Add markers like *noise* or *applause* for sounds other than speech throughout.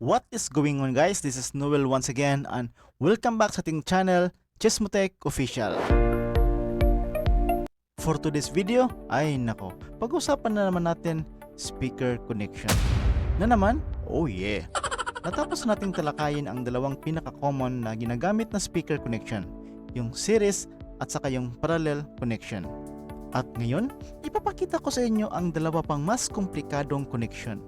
What is going on guys? This is Noel once again and welcome back sa ating channel, Chesmotech Official. For today's video, ay nako, pag-usapan na naman natin speaker connection. Na naman? Oh yeah! *laughs* Natapos nating talakayin ang dalawang pinaka-common na ginagamit na speaker connection, yung series at saka yung parallel connection. At ngayon, ipapakita ko sa inyo ang dalawa pang mas komplikadong connection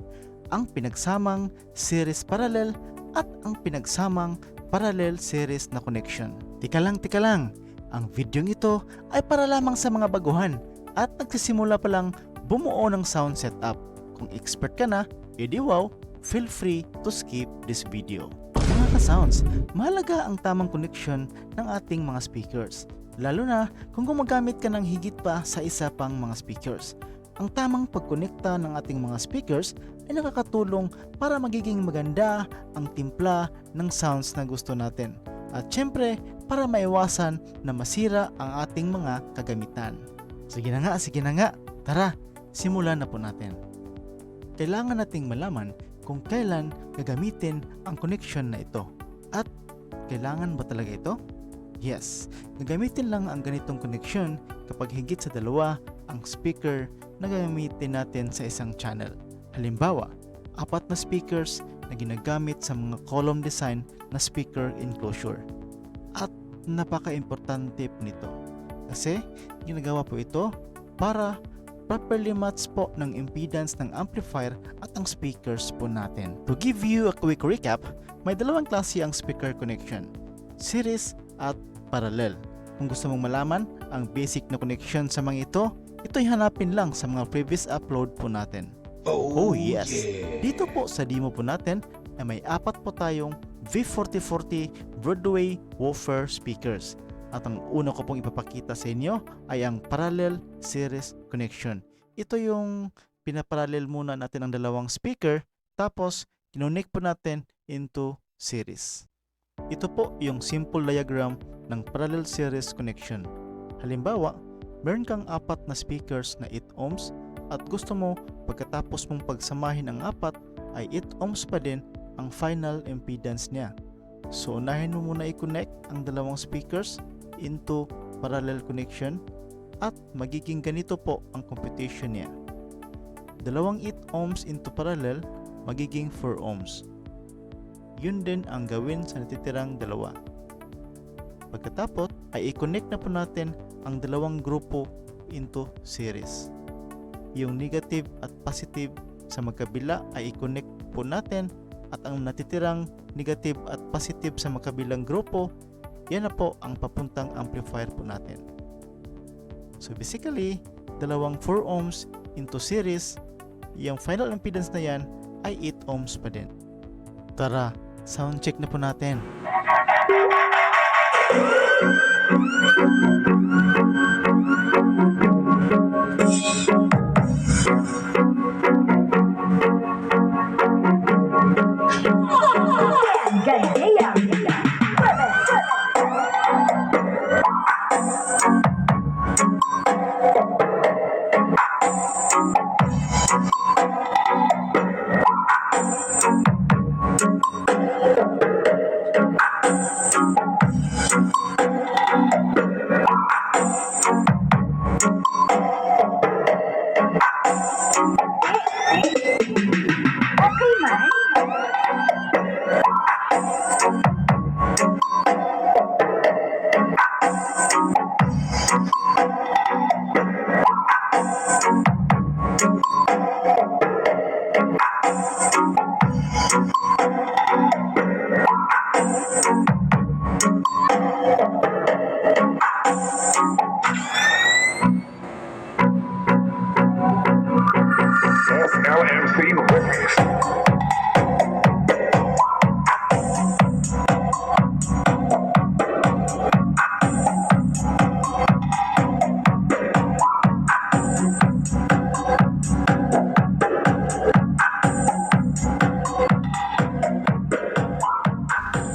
ang pinagsamang series parallel at ang pinagsamang parallel series na connection. Tika lang, tika lang. Ang video ito ay para lamang sa mga baguhan at nagsisimula pa lang bumuo ng sound setup. Kung expert ka na, edi wow, feel free to skip this video. Mga ka-sounds, mahalaga ang tamang connection ng ating mga speakers. Lalo na kung gumagamit ka ng higit pa sa isa pang mga speakers. Ang tamang pagkonekta ng ating mga speakers ay nakakatulong para magiging maganda ang timpla ng sounds na gusto natin. At syempre, para maiwasan na masira ang ating mga kagamitan. Sige na nga, sige na nga. Tara, simulan na po natin. Kailangan nating malaman kung kailan gagamitin ang connection na ito. At kailangan ba talaga ito? Yes, gagamitin lang ang ganitong connection kapag higit sa dalawa ang speaker na gagamitin natin sa isang channel. Halimbawa, apat na speakers na ginagamit sa mga column design na speaker enclosure. At napaka-importante po nito kasi ginagawa po ito para properly match po ng impedance ng amplifier at ang speakers po natin. To give you a quick recap, may dalawang klase ang speaker connection, series at parallel. Kung gusto mong malaman ang basic na connection sa mga ito, ito'y hanapin lang sa mga previous upload po natin. Oh yes! Dito po sa demo po natin ay may apat po tayong V4040 Broadway woofer speakers. At ang una ko pong ipapakita sa inyo ay ang parallel series connection. Ito yung pinaparallel muna natin ang dalawang speaker tapos kinonek po natin into series. Ito po yung simple diagram ng parallel series connection. Halimbawa, meron kang apat na speakers na 8 ohms at gusto mo pagkatapos mong pagsamahin ang apat ay 8 ohms pa din ang final impedance niya. So unahin mo muna i-connect ang dalawang speakers into parallel connection at magiging ganito po ang computation niya. Dalawang 8 ohms into parallel magiging 4 ohms. Yun din ang gawin sa natitirang dalawa. Pagkatapos ay i-connect na po natin ang dalawang grupo into series. Yung negative at positive sa magkabila ay i-connect po natin at ang natitirang negative at positive sa magkabilang grupo, yan na po ang papuntang amplifier po natin. So basically, dalawang 4 ohms into series, yung final impedance na yan ay 8 ohms pa din. Tara, sound check na po natin. Música FLMC Remix.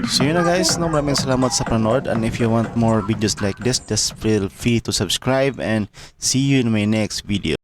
So yun na guys, no, maraming salamat sa and if you want more videos like this, just feel free to subscribe and see you in my next video.